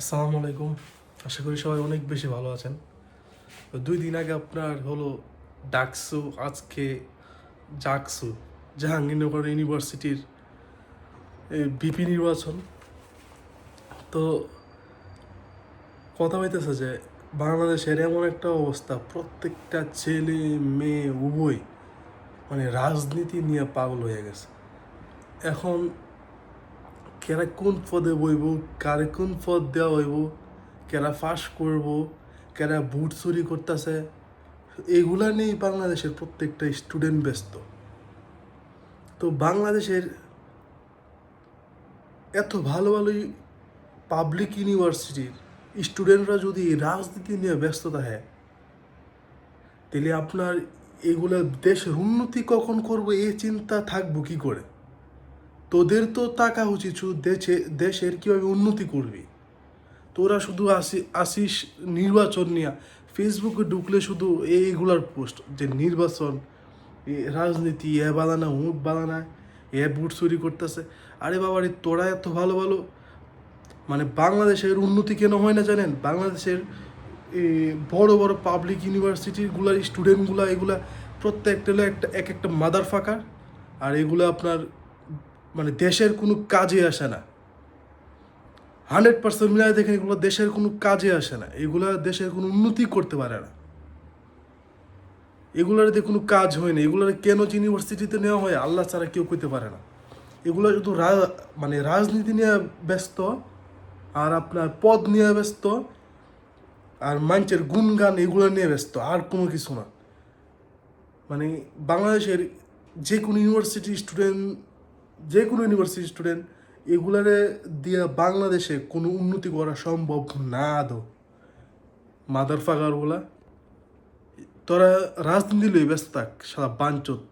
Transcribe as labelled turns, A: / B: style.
A: আসসালামু আলাইকুম। আশা করি সবাই অনেক বেশি ভালো আছেন। দুই দিন আগে আপনার হলো ডাকসু, আজকে জাকসু জাহাঙ্গীরনগর ইউনিভার্সিটির বিপি নির্বাচন। তো কথা হইতেছে যে বাংলাদেশের এমন একটা অবস্থা, প্রত্যেকটা ছেলে, মেয়ে, উভয় মানে রাজনীতি নিয়ে পাগল হয়ে গেছে। এখন কেরা কোন পদে বইব কারে কোন পদ দেওয়া হইব কেরা ফাঁস করব কেরা বুট চুরি করতেছে, এগুলা নিয়েই বাংলাদেশের প্রত্যেকটা স্টুডেন্ট ব্যস্ত। তো বাংলাদেশের এত ভালো ভালো পাবলিক ইউনিভার্সিটির স্টুডেন্টরা যদি রাজনীতি নিয়ে ব্যস্ত থাকে, তাহলে আপনার এগুলা দেশের উন্নতি কখন করব এই চিন্তা থাকব কি করে? তোদের তো টাকা উচিত দেশে, দেশের কীভাবে উন্নতি করবি। তোরা শুধু আসি, আসিস নির্বাচন নিয়ে। ফেসবুকে ঢুকলে শুধু এইগুলার পোস্ট যে নির্বাচন রাজনীতি, এ বালানা মুখ বালানা এ বুট চুরি করতেছে। আরে বাবা রে তোরা এত ভালো ভালো মানে বাংলাদেশের উন্নতি কেন হয় না জানেন? বাংলাদেশের বড় বড় পাবলিক ইউনিভার্সিটিগুলার স্টুডেন্টগুলা এগুলা প্রত্যেকটা একটা, এক একটা মাদার ফাঁকা আর এগুলো আপনার মানে দেশের কোনো কাজে আসে না। হান্ড্রেড পার্সেন্ট মিলাই দেখেন এগুলো দেশের কোনো কাজে আসে না। এগুলো দেশের কোনো উন্নতি করতে পারে না। এগুলোর দিয়ে কোনো কাজ হয় না। এগুলোর কেন ইউনিভার্সিটিতে নেওয়া হয়, আল্লাহ ছাড়া কেউ করতে পারে না। এগুলো শুধু মানে রাজনীতি নিয়ে ব্যস্ত, আর আপনার পদ নিয়ে ব্যস্ত, আর মানুষের গুণগান এগুলো নিয়ে ব্যস্ত, আর কোনো কিছু না। মানে বাংলাদেশের যে কোনো ইউনিভার্সিটি স্টুডেন্ট যে কোনো ইউনিভার্সিটি স্টুডেন্ট এগুলারে দিয়ে বাংলাদেশে কোনো উন্নতি করা সম্ভব না আদৌ মাদার ফাগারগুলা তোরা রাজনীতি লই ব্যস্ত থাক সারা বাঞ্চত।